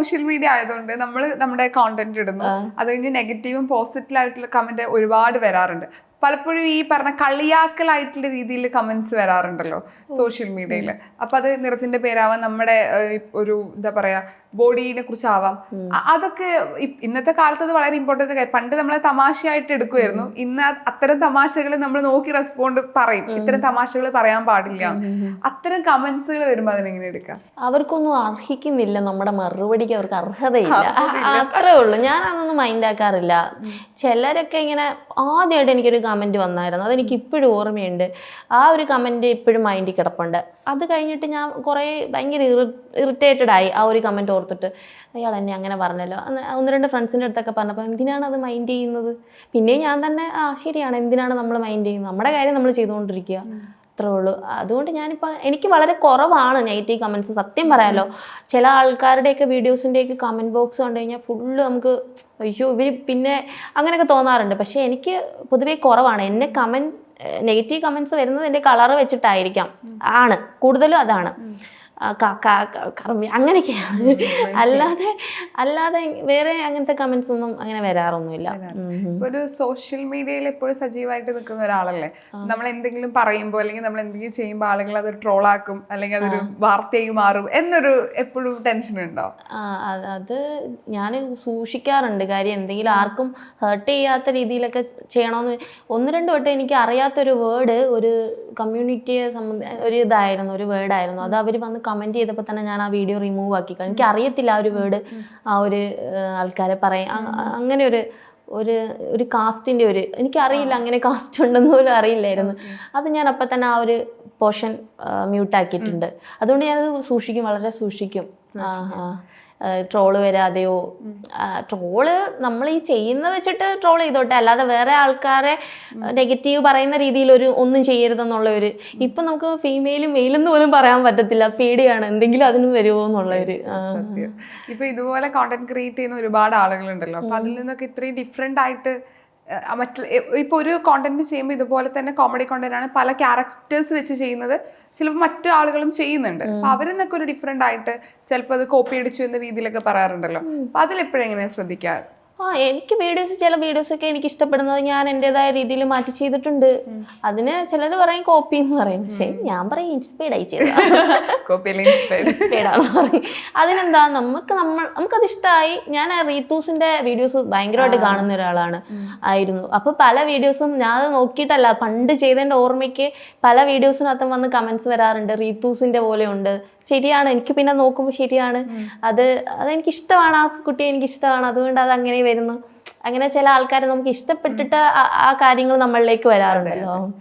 Social media ആയതുകൊണ്ട് നമ്മൾ നമ്മുടെ കോണ്ടന്റ് ഇടുന്നു. അത് കഴിഞ്ഞ് നെഗറ്റീവും പോസിറ്റീവ് ആയിട്ടുള്ള കമന്റ് ഒരുപാട് വരാറുണ്ട്. പലപ്പോഴും ഈ പറഞ്ഞ കളിയാക്കലായിട്ടുള്ള രീതിയിൽ കമന്റ്സ് വരാറുണ്ടല്ലോ സോഷ്യൽ മീഡിയയിൽ അപ്പൊ അത് നിറത്തിന്റെ പേരാവാം നമ്മുടെ ഒരു എന്താ പറയാ ബോഡീനെ കുറിച്ചാവാം. അതൊക്കെ ഇന്നത്തെ കാലത്ത് അത് വളരെ ഇമ്പോർട്ടന്റ് കാര്യം. പണ്ട് നമ്മളെ തമാശയായിട്ട് എടുക്കുമായിരുന്നു ഇന്ന് അത്തരം തമാശകൾ നമ്മൾ നോക്കി റെസ്പോണ്ട് പറയും. ഇത്തരം തമാശകൾ പറയാൻ പാടില്ല. അത്തരം കമന്റ്സുകൾ വരുമ്പോൾ അതിനെങ്ങനെ എടുക്കാം? അവർക്കൊന്നും അർഹിക്കുന്നില്ല. നമ്മുടെ മറുപടിക്ക് അവർക്ക് അർഹതയില്ല. അത്രേ ഉള്ളൂ. ഞാൻ അതൊന്നും മൈൻഡ് ആക്കാറില്ല ചിലരൊക്കെ ഇങ്ങനെ ആദ്യമായിട്ട് എനിക്കൊരു കമന്റ് വന്നായിരുന്നു. അതെനിക്ക് ഇപ്പോഴും ഓർമ്മയുണ്ട്. ആ ഒരു കമന്റ് ഇപ്പോഴും മൈൻഡിൽ കിടപ്പുണ്ട്. അത് കഴിഞ്ഞിട്ട് ഞാൻ കുറേ ഭയങ്കര ഇറിറ്റേറ്റഡ് ആയി ആ ഒരു കമന്റ് ഓർത്തിട്ട്. അയാൾ എന്നെ അങ്ങനെ പറഞ്ഞല്ലോ. ഒന്ന് രണ്ട് ഫ്രണ്ട്സിന്റെ അടുത്തൊക്കെ പറഞ്ഞപ്പോൾ എന്തിനാണ് അത് മൈൻഡ് ചെയ്യുന്നത്? പിന്നെ ഞാൻ തന്നെ ആ ശരിയാണ്. എന്തിനാണ് നമ്മൾ മൈൻഡ് ചെയ്യുന്നത്? നമ്മുടെ കാര്യം നമ്മൾ ചെയ്തുകൊണ്ടിരിക്കുക. അത്രേ ഉള്ളൂ. അതുകൊണ്ട് ഞാനിപ്പോൾ എനിക്ക് വളരെ കുറവാണ് നെഗറ്റീവ് കമൻസ് സത്യം പറയാലോ ചില ആൾക്കാരുടെയൊക്കെ വീഡിയോസിന്റെയൊക്കെ കമന്റ് ബോക്സ് കണ്ടു കഴിഞ്ഞാൽ ഫുള്ള് നമുക്ക് അയ്യോ ഇവർ പിന്നെ അങ്ങനെയൊക്കെ തോന്നാറുണ്ട്. പക്ഷേ എനിക്ക് പൊതുവേ കുറവാണ്. എന്നെ കമന്റ് നെഗറ്റീവ് കമൻസ് വരുന്നത് എന്റെ കളറ് വെച്ചിട്ടായിരിക്കാം. ആണ്. കൂടുതലും അതാണ്. കർമ്മി അങ്ങനെയൊക്കെയാണ് അല്ലാതെ അല്ലാതെ വേറെ അങ്ങനത്തെ കമൻസ് ഒന്നും അങ്ങനെ വരാറൊന്നുമില്ല. ഒരു സോഷ്യൽ മീഡിയയിൽ എപ്പോഴും സജീവമായിട്ട് നിൽക്കുന്ന ഒരാളല്ലേ? നമ്മൾ എന്തെങ്കിലും പറയുമ്പോൾ അല്ലെങ്കിൽ നമ്മൾ എന്തെങ്കിലും ചെയ്യുമ്പോൾ ആളുകൾ അത് ട്രോളാക്കും അല്ലെങ്കിൽ അതൊരു വാർത്തയായി മാറും എന്നൊരു എപ്പോഴും ടെൻഷൻ ഉണ്ടോ? അത് ഞാൻ സൂക്ഷിക്കാറുണ്ട്. കാര്യം എന്തെങ്കിലും ആർക്കും ഹേർട്ട് ചെയ്യാത്ത രീതിയിലൊക്കെ ചെയ്യണമെന്ന് ഒന്ന് രണ്ട് വട്ടം എനിക്ക് അറിയാത്തൊരു വേർഡ് ഒരു കമ്മ്യൂണിറ്റിയെ സംബന്ധ ഒരു ഇതായിരുന്നു ഒരു വേർഡായിരുന്നു അത് അവർ വന്ന് കമന്റ് ചെയ്തപ്പോൾ തന്നെ ഞാൻ ആ വീഡിയോ റിമൂവ് ആക്കി. കളഞ്ഞു. എനിക്ക് അറിയത്തില്ല ആ ഒരു വേർഡ് ആ ഒരു ആൾക്കാരെ പറയാം അ- അ- അങ്ങനെ ഒരു ഒരു ഒരു കാസ്റ്റിന്റെ ഒരു എനിക്കറിയില്ല അങ്ങനെ കാസ്റ്റ് ഉണ്ടെന്ന് പോലും അറിയില്ലായിരുന്നു. അത് ഞാൻ അപ്പം തന്നെ ആ ഒരു പോർഷൻ മ്യൂട്ടാക്കിയിട്ടുണ്ട് അതുകൊണ്ട് ഞാനത് സൂക്ഷിക്കും വളരെ സൂക്ഷിക്കും. ആ ആ. ട്രോൾ വരാതെയോ ട്രോൾ നമ്മൾ ഈ ചെയ്യുന്ന വെച്ചിട്ട് ട്രോൾ ചെയ്തോട്ടെ. അല്ലാതെ വേറെ ആൾക്കാരെ നെഗറ്റീവ് പറയുന്ന രീതിയിൽ ഒരു ഒന്നും ചെയ്യരുതെന്നുള്ള ഒരു ഇപ്പം നമുക്ക് ഫീമെയിലും മെയിലെന്ന് പോലും പറയാൻ പറ്റത്തില്ല. പേടിയാണ്. എന്തെങ്കിലും അതിന് വരുമോ എന്നുള്ള ഒരു ഇപ്പൊ ഇതുപോലെ കോണ്ടന്റ് ക്രിയേറ്റ് ചെയ്യുന്ന ഒരുപാട് ആളുകളുണ്ടല്ലോ. അപ്പൊ അതിൽ നിന്നൊക്കെ ഇത്രയും ഡിഫറെന്റ് ആയിട്ട് മറ്റുള്ള ഇപ്പോൾ ഇപ്പൊ ഒരു കോണ്ടന്റ് ചെയ്യുമ്പോൾ ഇതുപോലെ തന്നെ കോമഡി കോണ്ടന്റ് ആണ് പല ക്യാരക്ടേഴ്സ് വെച്ച് ചെയ്യുന്നത്. ചിലപ്പോൾ മറ്റു ആളുകളും ചെയ്യുന്നുണ്ട്. അവരെന്നൊക്കെ അവരിൽ നിന്നൊക്കെ ഒരു ഡിഫറെന്റ് ആയിട്ട് ചിലപ്പോൾ അത് കോപ്പി അടിച്ചു എന്ന രീതിയിലൊക്കെ പറയാറുണ്ടല്ലോ. അപ്പൊ അതിലെപ്പോഴെങ്ങനെയാ ശ്രദ്ധിക്കുക ആ എനിക്ക് വീഡിയോസ് ചില വീഡിയോസ് ഒക്കെ എനിക്ക് ഇഷ്ടപ്പെടുന്നത് ഞാൻ എന്റെതായ രീതിയിൽ മാറ്റി ചെയ്തിട്ടുണ്ട്. അതിന് ചിലർ പറയും കോപ്പി എന്ന് പറയും. പക്ഷേ ഞാൻ പറയും ഇൻസ്പയർഡ് ആയി ചെയ്തു കോപ്പി അല്ലെങ്കിൽ ഇൻസ്പയർഡ് ഇൻസ്പയർഡ് പറയും. അതിനെന്താ നമുക്ക് നമ്മൾ നമുക്കത് ഇഷ്ടമായി ഞാൻ റീത്തൂസിന്റെ വീഡിയോസ് ഭയങ്കരമായിട്ട് കാണുന്ന ഒരാളാണ്. ആയിരുന്നു. അപ്പോൾ പല വീഡിയോസും ഞാൻ അത് നോക്കിയിട്ടല്ല പണ്ട് ചെയ്തതിന്റെ ഓർമ്മയ്ക്ക് പല വീഡിയോസിനകത്തും വന്ന് കമൻസ് വരാറുണ്ട്. റീത്തൂസിന്റെ പോലെ ഉണ്ട്. ശരിയാണ് എനിക്ക് പിന്നെ നോക്കുമ്പോൾ ശരിയാണ്. അത് അതെനിക്ക് ഇഷ്ടമാണ്. ആ കുട്ടി എനിക്ക് ഇഷ്ടമാണ്. അതുകൊണ്ട് അത് അങ്ങനെ വരുന്നു. അങ്ങനെ ചില ആൾക്കാർ നമുക്ക് ഇഷ്ടപ്പെട്ടിട്ട് ആ- കാര്യങ്ങൾ നമ്മളിലേക്ക് വരാറുണ്ടല്ലോ.